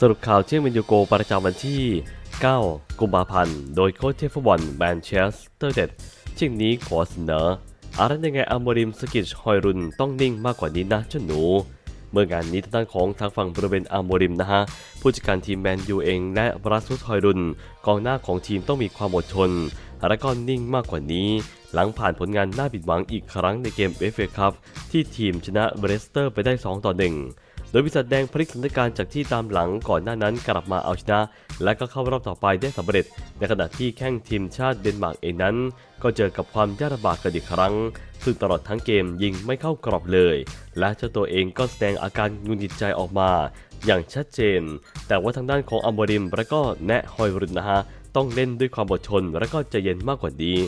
สรุปข่าวเที่ยงเมนยูโกประจำวันที่ 9 กุมภาพันธ์ โดยโค้ชเทฟฟุตบอลแมนเชสเตอร์เด็ดเที่ยงนี้ขอเสนออะไรยังไงอัมโมริมสกิชฮอยรุนต้องนิ่งมากกว่านี้นะเจ้าหนู เมื่องานนี้ทางด้านของทางฝั่งบริเวณอัมโมริมนะฮะ ผู้จัดการทีมแมนยูเองและบรัสซุสฮอยรุนกองหน้าของทีมต้องมีความอดทนและก็นิ่งมากกว่านี้ หลังผ่านผลงานน่าผิดหวังอีกครั้งในเกมเอฟเอคัพที่ทีมชนะเบรสเตอร์ไปได้ 2 ต่อ 1 ดยวิสัทแดงพลิกสถานการณ์จากที่ตามหลังก่อนหน้านั้นกลับมาเอาชนะ และก็เข้ารอบต่อไปได้สำเร็จ ในขณะที่แข้งทีมชาติเดนมาร์กเองนั้น ก็เจอกับความยากลำบากกันอีกครั้ง ซึ่งตลอดทั้งเกมยิงไม่เข้ากรอบเลย และเจ้าตัวเองก็แสดงอาการงุนงิดใจออกมา อย่างชัดเจน แต่ว่าทางด้านของอัมบริมและก็แนะฮอยรุนนะฮะต้องเล่นด้วยความอดทนและก็ใจเย็นมากกว่านี้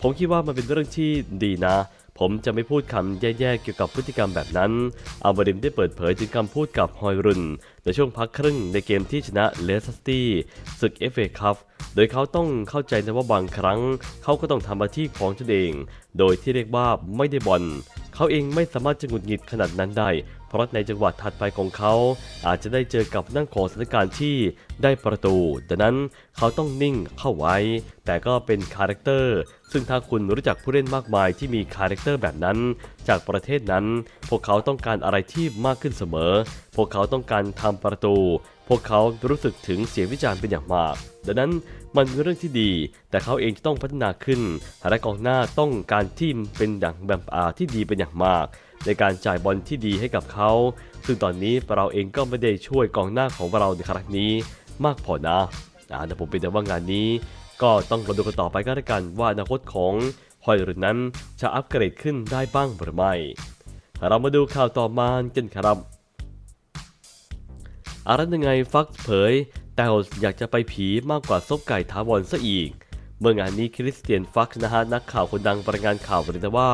ผมคิดว่ามันเป็นเรื่องที่ดีนะ ผมจะไม่พูดคำแย่ๆเกี่ยวกับพฤติกรรมแบบนั้น อัลบริมได้เปิดเผยถึงคำพูดกับฮอยรุน ในช่วงพักครึ่งในเกมที่ชนะเลสสตี้ศึกเอฟเอคัพโดยเขาต้องเข้าใจนะว่าบางครั้ง เขาก็ต้องทำหน้าที่ของตนเอง โดยที่เรียกว่าไม่ได้บอลเขาเองไม่สามารถจะหงุดหงิดขนาดนั้นได้ ราะในจังหวะถัดไปของเขา อาจจะได้เจอกับนั่งของสถานการณ์ที่ได้ประตูดังนั้นเขาต้องนิ่งเข้าไว้ แต่ก็เป็นคาแรคเตอร์ ซึ่งถ้าคุณรู้จักผู้เล่นมากมายที่มีคาแรคเตอร์แบบนั้น จากประเทศนั้น พวกเขาต้องการอะไรที่มากขึ้นเสมอ พวกเขาต้องการทำประตู พวกเขารู้สึกถึงเสียงวิจารณ์เป็นอย่างมาก ดังนั้นมันเป็นเรื่องที่ดี แต่เขาเองจะต้องพัฒนาขึ้นและกองหน้าต้องการทีมเป็นอย่างแบบอาที่ดีเป็นอย่างมาก ในการจ่ายบอลที่ดีให้กับเขา ซึ่งตอนนี้เราเองก็ไม่ได้ช่วยกองหน้าของเราในครั้งนี้มากพอนะอ่าแต่ผมเป็นแต่ว่างานนี้ ก็ต้องรอดูกันต่อไปก็แล้วกันว่าอนาคตของฮอยรุนนั้นจะอัปเกรดขึ้นได้บ้างหรือไม่ เรามาดูข่าวต่อมากันครับอะไรยังไงฟักเผยแต่อยากจะไปผีมากกว่าซบไก่ท้าวอนซะอีก เมื่องานนี้คริสเตียนฟักนะฮะนักข่าวคนดังรายงานข่าวบอกว่า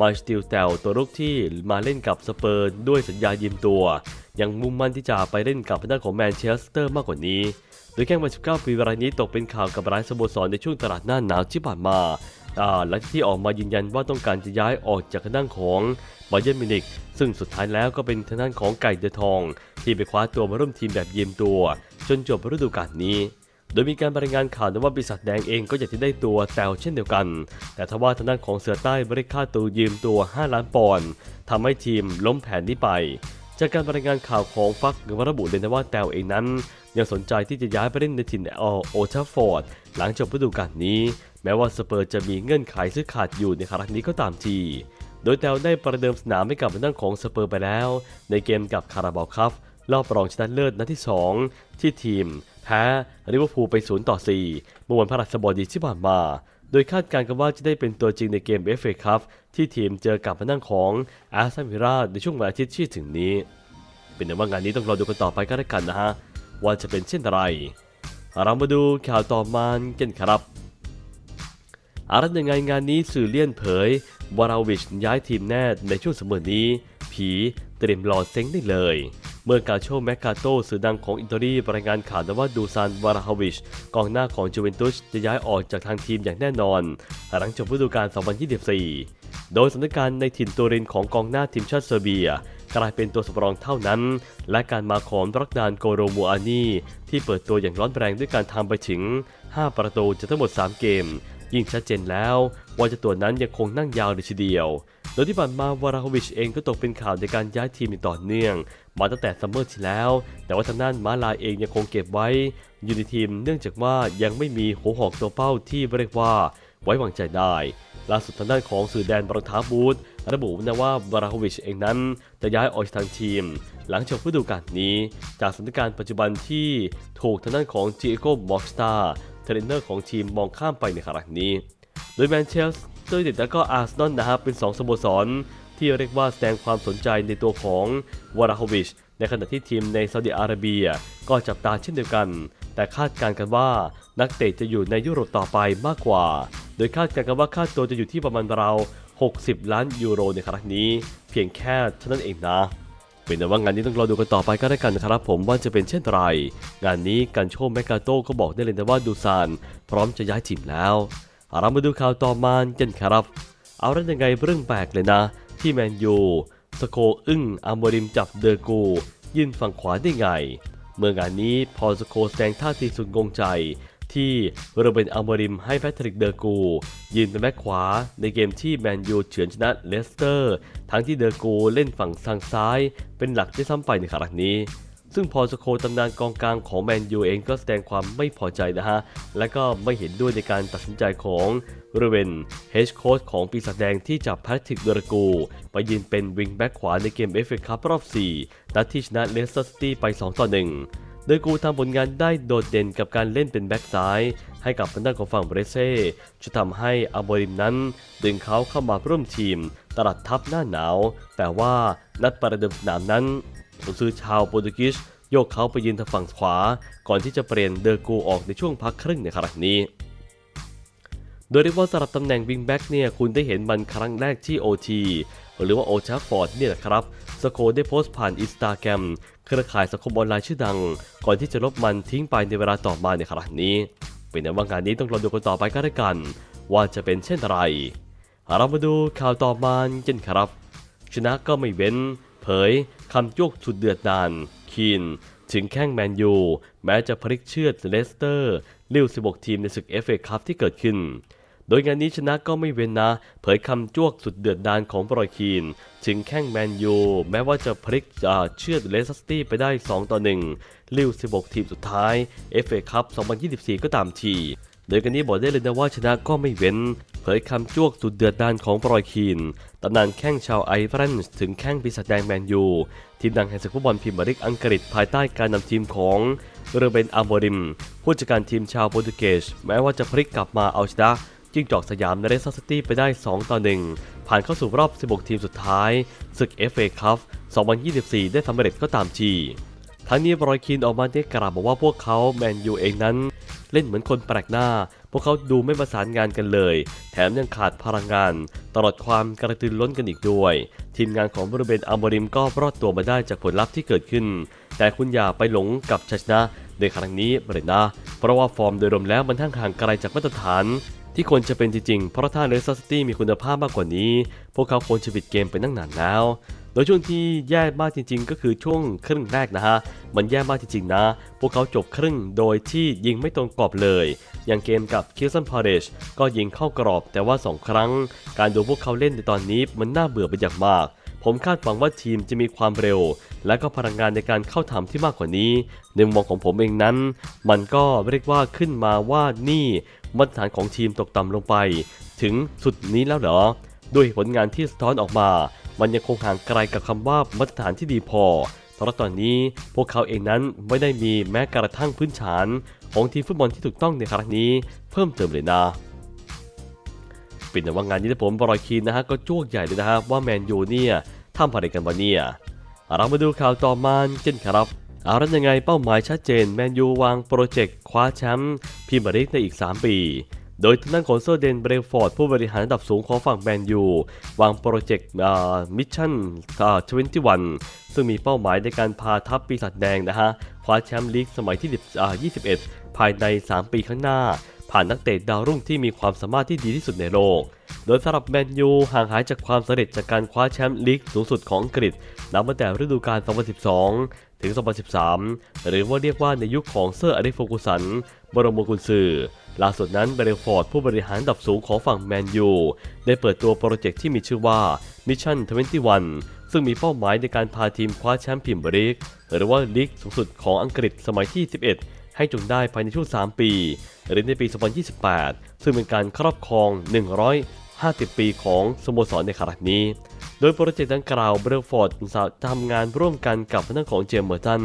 มาสติลแตวตัวลูกที่มาเล่นกับสเปอร์ด้วยสัญญายืมตัว ยังมุ่งมั่นที่จะไปเล่นกับทางด้าของแมนเชสเตอร์มากกว่านี้ โดยแข้งวัย19 ปีรายนี้ตกเป็นข่าวกับร้ายสโมสรในช่วงตลาดหน้าหนาวที่ผ่านมาอ่าและที่ออกมายืนยันว่าต้องการจะย้ายออกจากทางด้านของบาเยนมินิกซึ่งสุดท้ายแล้วก็เป็นทางด้านของไก่เดอะทอง ที่ไปคว้าตัวมาร่วมทีมแบบยืมตัว จนจบฤดูกาลนี้ โดยมีการรายงานข่าวนะว่าบริษัทแดงเองก็อยากจะได้ตัวแตวเช่นเดียวกัน แต่ทว่าทางด้านของเสือใต้บริค่าตัวยืมตัว 5 ล้านปอนด์ทำให้ทีมล้มแผนนี้ไป จากการรายงานข่าวของฟักระบุเลยนะว่าแตวเองนั้น ยังสนใจที่จะย้ายไปเล่นในถิ่นอโอทัฟฟอร์ด หลังจบฤดูกาลนี้ แม้ว่าสเปอร์จะมีเงื่อนไขซื้อขาดอยู่ในครั้งนี้ก็ตามทีโดยแตวได้ประเดิมสนามให้กับทางด้านของสเปอร์ไปแล้ว ในเกมกับคาราบาวคัพรอบรองชนะเลิศนัดที่ 2 ที่ทีม แพ้ลิเวอร์พูลไป 0 ต่อ 4 เมื่อวันพฤหัสบดีที่ผ่านมา โดยคาดการณ์กันว่าจะได้เป็นตัวจริงในเกม FA คัพที่ทีมเจอกับทางของอาร์เซนอลวิลล่าในช่วงวันอาทิตย์ที่ถึงนี้ เป็นแต่ว่างานนี้ต้องรอดูกันต่อไปก็แล้วกันนะฮะ ว่าจะเป็นเช่นไร เรามาดูข่าวต่อมากันครับอะไรยังไงงานนี้สื่อเลี่ยนเผยวาราวิชย้ายทีมแน่ในช่วงเสมอนี้ ผีเตรียมรอเซ็งได้เลย เมื่อกาโชแมคคาโตสื่อดังของอิตาลีรายงานข่าวว่าดูซานวาราฮวิชกองหน้าของจูเวนตุสจะย้ายออกจากทางทีมอย่างแน่นอน หลังจบฤดูกาล 2024 โดยสถานการณ์ในถิ่นตูรินของกองหน้าทีมชาติเซอร์เบีย กลายเป็นตัวสำรองเท่านั้น และการมาของรักดานโกโรมูอานีที่เปิดตัวอย่างร้อนแรงด้วยการทำไปถึง 5 ประตูจากทั้งหมด 3 เกม ยิ่งชัดเจนแล้วว่าจะตัวนั้นยังคงนั่งยาวเลยทีเดียว ดยที่ผ่านมาวาราโฮวิชเองก็ตกเป็นข่าวในการย้ายทีมอย่างต่อเนื่อง มาตั้งแต่ซัมเมอร์ที่แล้ว แต่ว่าทางด้านมาลายเองยังคงเก็บไว้ อยู่ในทีมเนื่องจากว่ายังไม่มีหัวหอกตัวเป้าที่เรียกว่าไว้วางใจได้ล่าสุดทางด้านของสื่อแดนบรองท้าบูธระบุนะว่าวาราโฮวิชเองนั้นจะย้ายออกจากทางทีม หลังจบฤดูกาลนี้ จากสถานการณ์ปัจจุบันที่ถูกทางด้านของจิโก้มอกสตาร์เทรนเนอร์ของทีมมองข้ามไปในครั้งนี้ โดยแมนเชส เตอร์ยูไนเต็ดและก็อาร์เซนอลนะครับเป็น 2สโมสร ที่เรียกว่าแสดงความสนใจในตัวของวาราโฮวิช ในขณะที่ทีมในซาอุดิอาระเบีย ก็จับตาเช่นเดียวกัน แต่คาดการณ์กันว่านักเตะจะอยู่ในยุโรปต่อไปมากกว่า โดยคาดการณ์กันว่าค่าตัวจะอยู่ที่ประมาณราว 60 ล้านยูโรในครั้งนี้ เพียงแค่เท่านั้นเองนะเป็นแต่ว่างานนี้ต้องรอดูกันต่อไปก็ได้กันนะครับผมว่าจะเป็นเช่นไร งานนี้กันโชมแมกกาโต้ก็บอกได้เลยนะว่าดูซานพร้อมจะย้ายทีมแล้ว เรามาดูข่าวต่อมากันครับ เอาแล้วยังไงเรื่องแปลกเลยนะ ที่แมนยูสโคอึ้งอามริมจับเดอร์กูยืนฝั่งขวาได้ไง เมื่องานนี้พอสโคแสดงท่าทีสุดงงใจ ที่โรเบนอัลมริมให้แพทริกเดอร์กูยืนเป็นแบ็คขวา ในเกมที่แมนยูเฉือนชนะเลสเตอร์ ทั้งที่เดอร์กูเล่นฝั่งทางซ้าย เป็นหลักที่ซ้ำไปในครั้งนี้ ซึ่งพอสโคตำนานกองกลางของแมนยูเองก็แสดงความไม่พอใจนะฮะ และก็ไม่เห็นด้วยในการตัดสินใจของโรเวนเฮดโค้ชของปีศาจแดงที่จับแพทริกเดร์กู ไปยืนเป็นวิงแบ็คขวาในเกมเอฟเอคัพรอบ 4 นัดที่ชนะเลสเตอร์ซิตี้ไป 2 ต่อ 1 โดยกูทำผลงานได้โดดเด่นกับการเล่นเป็นแบ็กซ้าย ให้กับทางด้านของฝั่งเบรเซ่จะทำให้อาโมริมนั้น ดึงเขาเข้ามาร่วมทีม ตลาดทับหน้าหนาว แต่ว่านัดประเดิมสนามนั้น ผู้ซื้อชาวโปรตุเกสโยกเขาไปยืนทางฝั่งขวา ก่อนที่จะเปลี่ยนเดอร์กูออกในช่วงพักครึ่งในครั้งนี้ โดยเรียกว่าสำหรับตำแหน่งวิงแบ็กเนี่ยคุณได้เห็นมันครั้งแรกที่ OT หรือว่าโอชาฟอร์ดเนี่ยแหละครับสโคได้โพสต์ผ่านอินสตาแกรมเครือข่ายสังคมออนไลน์ชื่อดัง ก่อนที่จะลบมันทิ้งไปในเวลาต่อมาในครั้งนี้ เป็นในว่างานนี้ต้องรอดูกันต่อไปก็ได้กัน ว่าจะเป็นเช่นไร เรามาดูข่าวต่อมากันครับ ชนะก็ไม่เว้น เผย คำโยกสุดเดือดดานคีนถึงแข้งแมนยู แม้จะพลิกเชือดเลสเตอร์ลิ้ว 16 ทีมในศึกเอฟเอคัพที่เกิดขึ้น โดยงานนี้ชนะก็ไม่เว้นนะ เผยคำจ้วกสุดเดือดดานของบรอยคีน ถึงแข้งแมนยู แม้ว่าจะพลิกเชือดเลสเตอร์ตี้ไปได้ 2 ต่อ 1 ลิ้ว 16 ทีมสุดท้าย FA คัพ 2024 ก็ตามทีโดยกันนี้บอกได้เลยนะว่าชนะก็ไม่เว้น ผยคำจ้วกสุดเดือดดานของบรอยคีนตำนานแข้งชาวไอร์แลนด์ถึงแข้งปีศาจแดงแมนยู ทีมดังแห่งศึกฟุตบอลพรีเมียร์ลีกอังกฤษภายใต้การนำทีมของเรเบนอาโมริม ผู้จัดการทีมชาวโปรตุเกส แม้ว่าจะพลิกกลับมาเอาชนะจิ้งจอกสยามในเรสซัสตี้ไปได้ 2 ต่อ 1 ผ่านเข้าสู่รอบ 16 ทีมสุดท้ายศึก FA Cup 2024 ได้สำเร็จก็ตามทีทั้งนี้บรอยคีนออกมาได้กล่าวบอกว่าพวกเขาแมนยูเองนั้น เล่นเหมือนคนแปลกหน้า พวกเขาดูไม่ประสานงานกันเลย แถมยังขาดพลังงาน ตลอดความกระตือร้นกันอีกด้วย ทีมงานของบริเบนอัลโมริมก็รอดตัวมาได้จากผลลัพธ์ที่เกิดขึ้น แต่คุณอย่าไปหลงกับชัยชนะในครั้งนี้เลยนะเพราะว่าฟอร์มโดยรวมแล้วมันทั้งห่างไกลจากมาตรฐาน ที่ควรจะเป็นจริงๆ เพราะถ้าเลสเตอร์ซิตี้มีคุณภาพมากกว่านี้ พวกเขาควรจะปิดเกมไปตั้งนานแล้ว ดยช่วงที่แย่มากจริง ๆ ก็คือช่วงครึ่งแรกนะฮะ มันแย่มากจริง ๆ นะ พวกเขาจบครึ่งโดยที่ยิงไม่ตรงกรอบเลย อย่างเกมกับคิลสันพาเรชก็ยิงเข้ากรอบแต่ว่า 2 ครั้ง การดูพวกเขาเล่นในตอนนี้มันน่าเบื่อไปอย่างมาก ผมคาดหวังว่าทีมจะมีความเร็ว และก็พลังงานในการเข้าทำที่มากกว่านี้ ในมุมมองของผมเองนั้น มันก็เรียกว่าขึ้นมาว่านี่มาตรฐานของทีมตกต่ำลงไป ถึงสุดนี้แล้วเหรอด้วยผลงานที่สะท้อนออกมา มันยังคงห่างไกลกับคำว่ามาตรฐานที่ดีพอเพราะตอนนี้พวกเขาเองนั้นไม่ได้มีแม้กระทั่งพื้นฐาน ของทีมฟุตบอลที่ถูกต้องในครั้งนี้เพิ่มเติมเลยนะเป็นแต่ว่างานนี้ที่ผมบรอยคีนนะฮะก็จ้วกใหญ่เลยนะฮะว่าแมนยูเนี่ยทำอะไรกันวะเนี่ยเรามาดูข่าวต่อมากันครับเอาแล้วยังไงเป้าหมายชัดเจนแมนยูวางโปรเจกต์คว้าแชมป์พรีเมียร์ลีกในอีก 3 ปี โดยทางด้านของเซอร์เดนเบรฟอร์ดผู้บริหารระดับสูงของฝั่งแมนยูวางโปรเจกต์มิชชั่นทเวนตี้วันซึ่งมีเป้าหมายในการพาทัพปีศาจแดงนะฮะคว้าแชมป์ลีกสมัยที่121 ภายใน 3 ปีข้างหน้า ผ่านนักเตะดาวรุ่งที่มีความสามารถที่ดีที่สุดในโลก โดยสำหรับแมนยูห่างหายจากความสำเร็จจากการคว้าแชมป์ลีกสูงสุดของอังกฤษนับตั้งแต่ฤดูกาล 2012 ถึง 2013 หรือว่าเรียกว่าในยุคของเซอร์อเล็กโฟกุสัน บรมกุญซือ ล่าสุดนั้นเบรฟอร์ดผู้บริหารดับสูงของฝั่งแมนยู ได้เปิดตัวโปรเจกต์ที่มีชื่อว่า Mission 21 ซึ่งมีเป้าหมายในการพาทีมคว้าแชมป์พรีเมียร์ลีกหรือว่าลีกสูงสุดของอังกฤษสมัยที่ 11 ให้จงได้ภายในช่วง 3 ปี หรือในปี 2028 ซึ่งเป็นการครอบครอง 150 ปีของสโมสรในครั้งนี้ โดยโปรเจกต์ดังกล่าวเบรฟอร์ดจะทำงานร่วมกันกับทางด้านของเจมเมอร์ตัน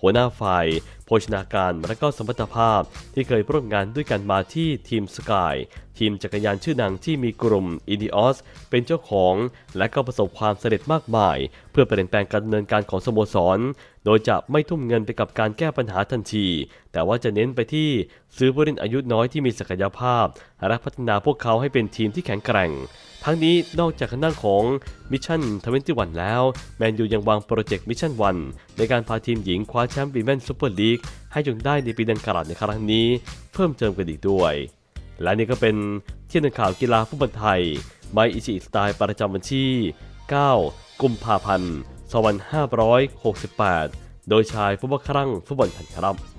หัวหน้าฝ่าย โภชนาการและก็สมรรถภาพที่เคยร่วมงานด้วยกันมาที่ทีมสกายทีมจักรยานชื่อดังที่มีกลุ่มอินดิออสเป็นเจ้าของ และก็ประสบความสำเร็จมากมาย เพื่อเปลี่ยนแปลงการดำเนินการของสโมสร โดยจะไม่ทุ่มเงินไปกับการแก้ปัญหาทันที แต่ว่าจะเน้นไปที่ซื้อผู้เล่นอายุน้อยที่มีศักยภาพ และพัฒนาพวกเขาให้เป็นทีมที่แข็งแกร่ง ทั้งนี้นอกจากด้านของมิชชั่น21แล้ว แมนยูยังวางโปรเจกต์มิชชั่น1ในการพาทีมหญิงคว้าแชมป์วีแมนซูเปอร์ลีกให้จงได้ในปีดังกล่าวในครั้งนี้ เพิ่มเติมกันอีกด้วย และนี่ก็เป็นเที่ยงข่าวกีฬาฟุตบอลไทยไมอิชิสไตล์ประจำวันที่ 9 กุมภาพันธ์ 2568 โดยชายฟุตบอลครั่งฟุตบอลพันครับ